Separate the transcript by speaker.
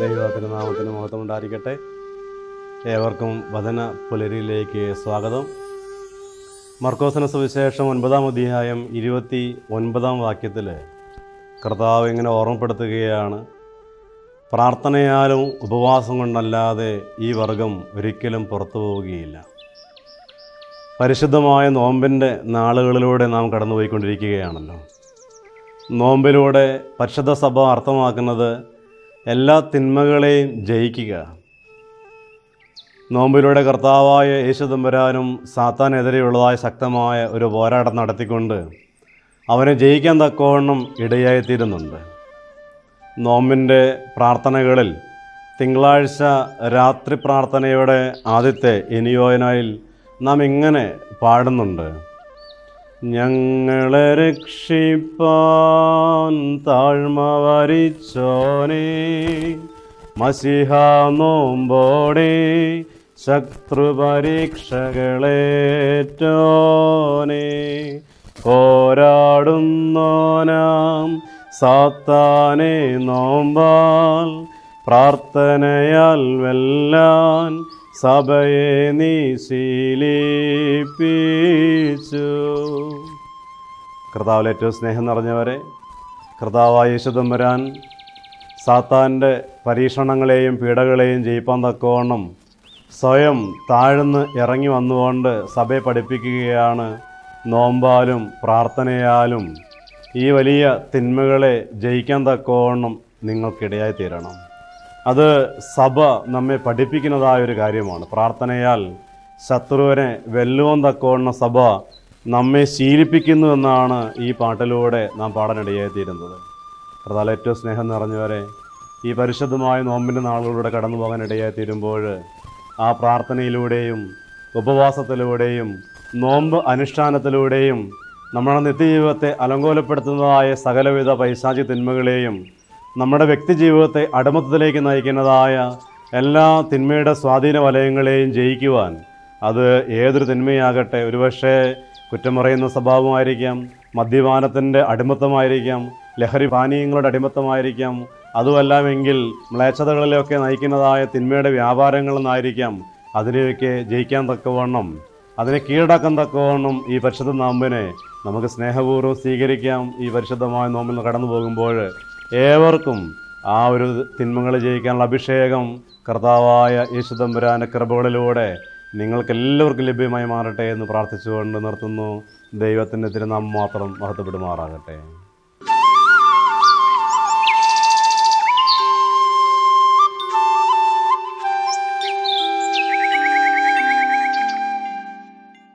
Speaker 1: ദൈവനാമത്തിന് മഹത്വം ഉണ്ടായിരിക്കട്ടെ ഏവർക്കും വചന പുലരിയിലേക്ക് സ്വാഗതം. മർക്കോസിന് സുവിശേഷം ഒൻപതാം അധ്യായം ഇരുപത്തി ഒൻപതാം വാക്യത്തിൽ കർത്താവ് ഇങ്ങനെ ഓർമ്മപ്പെടുത്തുകയാണ് പ്രാർത്ഥനയാലും ഉപവാസം കൊണ്ടല്ലാതെ ഈ വർഗം ഒരിക്കലും പുറത്തു പോവുകയില്ല. പരിശുദ്ധമായ നോമ്പിന്റെ നാളുകളിലൂടെ നാം കടന്നുപോയിക്കൊണ്ടിരിക്കുകയാണല്ലോ. നോമ്പിലൂടെ പരിശുദ്ധ സഭ അർത്ഥമാക്കുന്നത് എല്ലാ തിന്മകളെയും ജയിക്കുക. നോമ്പിലൂടെ കർത്താവായ യേശുദമ്പരാനും സാത്താനെതിരെയുള്ളതായ ശക്തമായ ഒരു പോരാട്ടം നടത്തിക്കൊണ്ട് അവനെ ജയിക്കാൻ തക്കവണ്ണം ഇടയായിത്തീരുന്നുണ്ട്. നോമ്പിന്റെ പ്രാർത്ഥനകളിൽ തിങ്കളാഴ്ച രാത്രി പ്രാർത്ഥനയുടെ ആദ്യത്തെ എനിയോയനായിൽ നാം ഇങ്ങനെ പാടുന്നുണ്ട്. ഞങ്ങളെ രക്ഷിപ്പാൻ താഴ്മ വരിച്ചോനെ. മസിഹ നോമ്പോടെ ശത്രു പരീക്ഷകളേറ്റോനെ പോരാടുന്നോനാം സാത്താനെ നോമ്പാൽ പ്രാർത്ഥനയാൽ വെല്ലാൻ സഭയെ നീ ശീലിപ്പിച്ചു. കർത്താവിൽ ഏറ്റവും സ്നേഹം നിറഞ്ഞവരെ കർത്താവായ യേശുദമ്പരാൻ സാത്താന്റെ പരീക്ഷണങ്ങളെയും പീഡകളെയും ജയിപ്പാൻ തക്കവണ്ണം സ്വയം താഴ്ന്ന് ഇറങ്ങി വന്നുകൊണ്ട് സഭയെ പഠിപ്പിക്കുകയാണ് നോമ്പാലും പ്രാർത്ഥനയാലും ഈ വലിയ തിന്മകളെ ജയിക്കാൻ തക്കവണ്ണം നിങ്ങൾക്കിടയായി തീരണം. അത് സഭ നമ്മെ പഠിപ്പിക്കുന്നതായ ഒരു കാര്യമാണ്. പ്രാർത്ഥനയാൽ ശത്രുവിനെ വെല്ലുവൻ തക്കോണ സഭ നമ്മെ ശീലിപ്പിക്കുന്നു എന്നാണ് ഈ പാട്ടിലൂടെ നാം പാടാനിടയായിത്തീരുന്നത് കർത്താൽ ഏറ്റവും സ്നേഹം നിറഞ്ഞവരെ ഈ പരിശുദ്ധമായ നോമ്പിന്റെ നാളുകളിലൂടെ കടന്നു പോകാൻ ഇടയായിത്തീരുമ്പോൾ ആ പ്രാർത്ഥനയിലൂടെയും ഉപവാസത്തിലൂടെയും നോമ്പ് അനുഷ്ഠാനത്തിലൂടെയും നമ്മുടെ നിത്യജീവിതത്തെ അലങ്കോലപ്പെടുത്തുന്നതായ സകലവിധ പൈശാചി തിന്മകളെയും നമ്മുടെ വ്യക്തി ജീവിതത്തെ അടിമത്തത്തിലേക്ക് നയിക്കുന്നതായ എല്ലാ തിന്മയുടെ സ്വാധീന വലയങ്ങളെയും ജയിക്കുവാൻ അത് ഏതൊരു തിന്മയാകട്ടെ ഒരുപക്ഷെ കുറ്റം പറയുന്ന സ്വഭാവമായിരിക്കാം മദ്യപാനത്തിന്റെ അടിമത്തമായിരിക്കാം ലഹരി പാനീയങ്ങളുടെ അടിമത്തമായിരിക്കാം അതുമല്ലാമെങ്കിൽ മ്ലേച്ഛതകളിലൊക്കെ നയിക്കുന്നതായ തിന്മയുടെ വ്യാപാരങ്ങളെന്നായിരിക്കാം അതിനെയൊക്കെ ജയിക്കാൻ തക്കവണ്ണം അതിനെ കീഴടക്കാൻ തക്കവണ്ണം ഈ പരിശുദ്ധ നോമ്പിനെ നമുക്ക് സ്നേഹപൂർവം സ്വീകരിക്കാം. ഈ പരിശുദ്ധമായ നോമ്പിൽ കടന്നു പോകുമ്പോൾ ഏവർക്കും ആ ഒരു തിന്മകൾ ജയിക്കാനുള്ള അഭിഷേകം കർത്താവായ യേശുദമ്പുരാന്റെ കൃപകളിലൂടെ നിങ്ങൾക്ക് എല്ലാവർക്കും ലഭ്യമായി മാറട്ടെ എന്ന് പ്രാർത്ഥിച്ചുകൊണ്ട് നിർത്തുന്നു. ദൈവത്തിന്റെ തിരുനാമം മാത്രം മഹത്വപ്പെടുമാറാകട്ടെ.